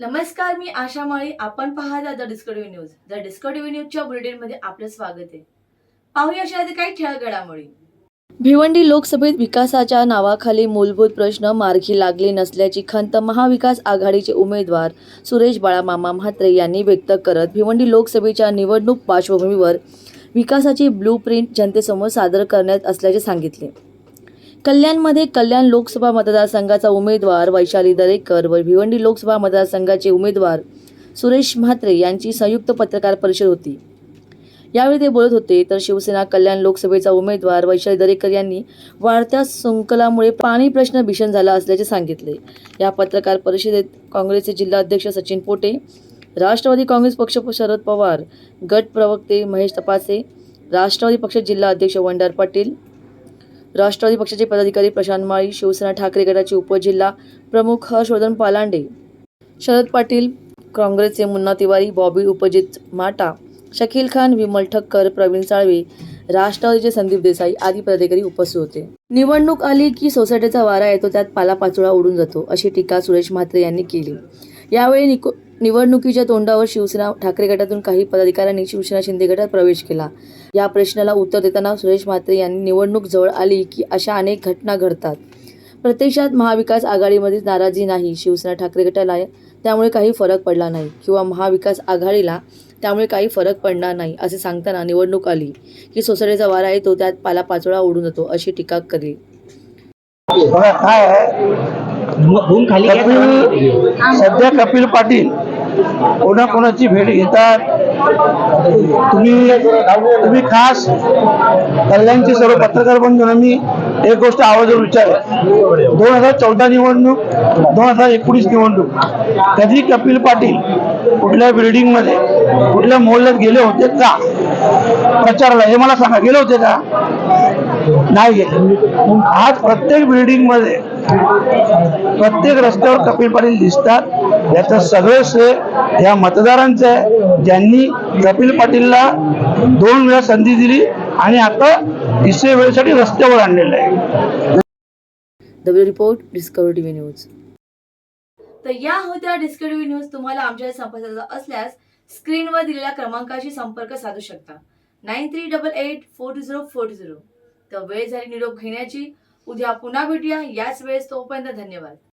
नमस्कार मी आशा माळी. आपण पाहता the discovery news. The discovery न्यूजच्या बुलेटिनमध्ये आपलं स्वागत आहे. पाहूया अशा काही ठळक घडामोडी भिवंडी लोकसभेत विकासाच्या नावाखाली मूलभूत प्रश्न मार्गी लागले नसल्याची खंत महाविकास आघाडीचे उमेदवार सुरेश बाळामामा म्हात्रे यांनी व्यक्त करत भिवंडी लोकसभेच्या निवडणूक पार्श्वभूमीवर विकासाची ब्लू प्रिंट जनतेसमोर सादर करण्यात असल्याचे सांगितले. कल्याणमध्ये कल्याण लोकसभा मतदारसंघाचा उमेदवार वैशाली दरेकर व भिवंडी लोकसभा मतदारसंघाचे उमेदवार सुरेश म्हात्रे यांची संयुक्त पत्रकार परिषद होती. यावेळी ते बोलत होते तर शिवसेना कल्याण लोकसभेचा उमेदवार वैशाली दरेकर यांनी वाढत्या संकलामुळे पाणी प्रश्न भीषण झाला असल्याचे सांगितले. या पत्रकार परिषदेत काँग्रेसचे जिल्हाध्यक्ष सचिन पोटे राष्ट्रवादी काँग्रेस पक्ष शरद पवार गट प्रवक्ते महेश तपासे राष्ट्रवादी पक्ष जिल्हा अध्यक्ष वंडार पाटील राष्ट्रवादी पक्षाचे पदाधिकारी प्रशांत माळी शिवसेना ठाकरे गटाचे उपजिल्हा प्रमुख हर्षवर्धन पालांडे शरद पाटील काँग्रेसचे मुन्ना तिवारी बॉबी उपजित माटा शकील खान विमल ठक्कर प्रवीण साळवे राष्ट्रवादीचे संदीप देसाई आदी पदाधिकारी उपस्थित होते. निवडणूक आली की सोसायटीचा वारा येतो त्यात पालापाचोळा उडून जातो अशी टीका सुरेश म्हात्रे यांनी केली. यावेळी निको निवडणुकीच्या तोंडावर शिवसेना ठाकरे गटातून काही पदाधिकाऱ्यांनी शिवसेना शिंदे गटात प्रवेश केला. या प्रश्नाला उत्तर देताना सुरेश म्हात्रे यांनी निवडणूक जवळ आली की अशा अनेक घटना घडतात. प्रत्यक्षात महाविकास आघाडीमध्ये नाराजी नाही शिवसेना ठाकरे गटाला त्यामुळे काही फरक पडला नाही किंवा महाविकास आघाडीला त्यामुळे काही फरक पडणार नाही असे सांगताना निवडणूक आली की सोसायटीचा वारा येतो त्यात पालापाचोळा उडून जातो अशी टीका केली सध्या कपिल पाटील कोणाकोणाची भेट घेतात? तुम्ही तुम्ही खास कल्याणचे सर्व पत्रकार बंधूंनी एक गोष्ट आवाजावर विचार दोन हजार चौदा निवडणूक दोन हजार एकोणीस निवडणूक कधी कपिल पाटील कुठल्या बिल्डिंगमध्ये कुठल्या मोहल्ल्यात गेले होते का? प्रचारला हे मला सांगा गेले होते का? नाही गेले. आज प्रत्येक बिल्डिंगमध्ये प्रत्येक रस्त्यावर कपिल पाटील दिसतात. याचं सगळं श्रेय या मतदारांचं आहे. ज्यांनी कपिल पाटीलला दोन वेळा संधी दिली आणि आता तिसऱ्या वेळेसाठी रस्त्यावर आणलेलं आहे. W report discovery TV news तर या होत्या डिस्कवरी न्यूज तुम्हाला आमच्या संपर्काचा असल्यास स्क्रीनवर दिलेल्या क्रमांकाशी संपर्क साधू शकता. Nine three double eight four two zero four two zero. तर वेळ झाली निरोप घेण्याची. उद्या पुन्हा भेटूया. याच वेळेस तोपर्यंत धन्यवाद.